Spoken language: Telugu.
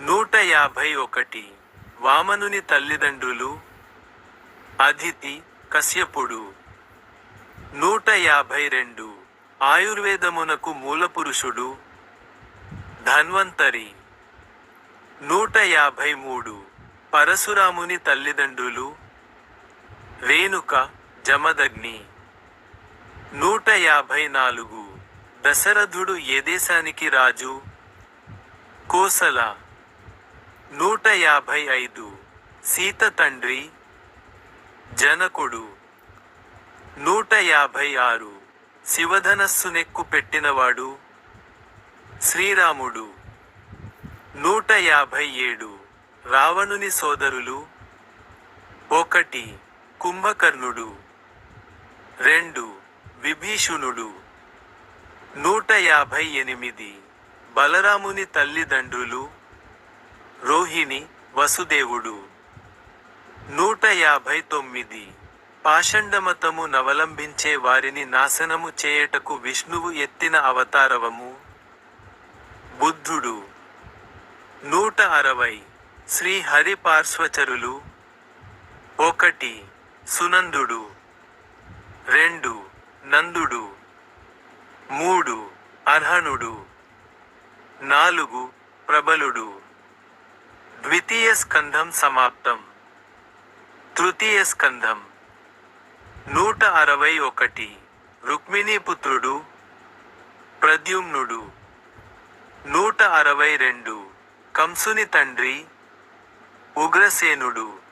నూట యాభై ఒకటి వామనుని తల్లిదండ్రులు అదితి కశ్యపుడు. నూట యాభై రెండు ఆయుర్వేదమునకు మూలపురుషుడు ధన్వంతరి. నూట యాభై మూడు పరశురాముని తల్లిదండ్రులు రేణుక జమదగ్ని. నూట యాభై నాలుగు దశరథుడు ఏ దేశానికి రాజు? కోసల. నూట యాభై ఐదు సీత తండ్రి జనకుడు. నూట యాభై ఆరు శివధనస్సునెక్కు పెట్టినవాడు శ్రీరాముడు. నూట యాభై ఏడు రావణుని సోదరులు ఒకటి కుంభకర్ణుడు. రెండు విభీషణుడు. నూట యాభై ఎనిమిది బలరాముని తల్లిదండ్రులు రోహిణి వసుదేవుడు. నూట యాభై తొమ్మిది. పాషండమతము నవలంబించే వారిని నాశనము చేయుటకు విష్ణువు ఎత్తిన అవతారవము. బుద్ధుడు. నూట అరవై. శ్రీ హరి పార్శ్వచరులు ఒకటి. సునందుడు. రెండు. నందుడు. మూడు. అర్హణుడు నాలుగు. ప్రబలుడు. ద్వితీయ స్కంధం సమాప్తం. తృతీయ స్కంధం. నూట అరవై ఒకటి. రుక్మిణీపుత్రుడు ప్రద్యుమ్నుడు. నూట అరవై రెండు. కంసుని తండ్రి ఉగ్రసేనుడు.